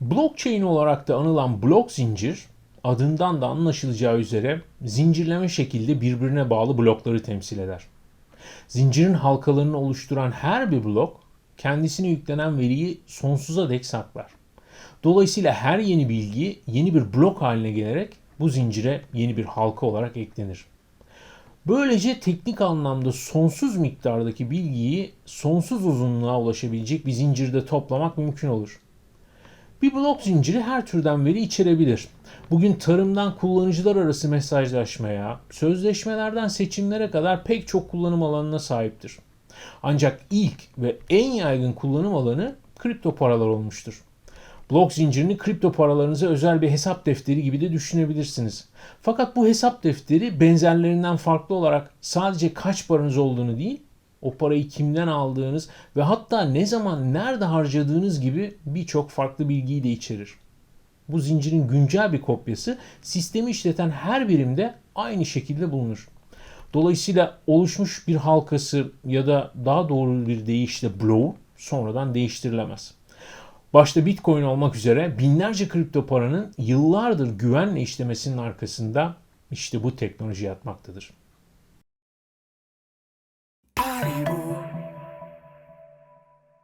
Blockchain olarak da anılan blok zincir adından da anlaşılacağı üzere zincirleme şekilde birbirine bağlı blokları temsil eder. Zincirin halkalarını oluşturan her bir blok kendisine yüklenen veriyi sonsuza dek saklar. Dolayısıyla her yeni bilgi yeni bir blok haline gelerek bu zincire yeni bir halka olarak eklenir. Böylece teknik anlamda sonsuz miktardaki bilgiyi sonsuz uzunluğa ulaşabilecek bir zincirde toplamak mümkün olur. Bir blok zinciri her türden veri içerebilir. Bugün tarımdan kullanıcılar arası mesajlaşmaya, sözleşmelerden seçimlere kadar pek çok kullanım alanına sahiptir. Ancak ilk ve en yaygın kullanım alanı kripto paralar olmuştur. Blok zincirini kripto paralarınıza özel bir hesap defteri gibi de düşünebilirsiniz. Fakat bu hesap defteri benzerlerinden farklı olarak sadece kaç paranız olduğunu değil, o parayı kimden aldığınız ve hatta ne zaman nerede harcadığınız gibi birçok farklı bilgiyi de içerir. Bu zincirin güncel bir kopyası sistemi işleten her birimde aynı şekilde bulunur. Dolayısıyla oluşmuş bir halkası ya da daha doğru bir deyişle bloğu sonradan değiştirilemez. Başta Bitcoin olmak üzere binlerce kripto paranın yıllardır güvenle işlemesinin arkasında işte bu teknoloji yatmaktadır. Ay,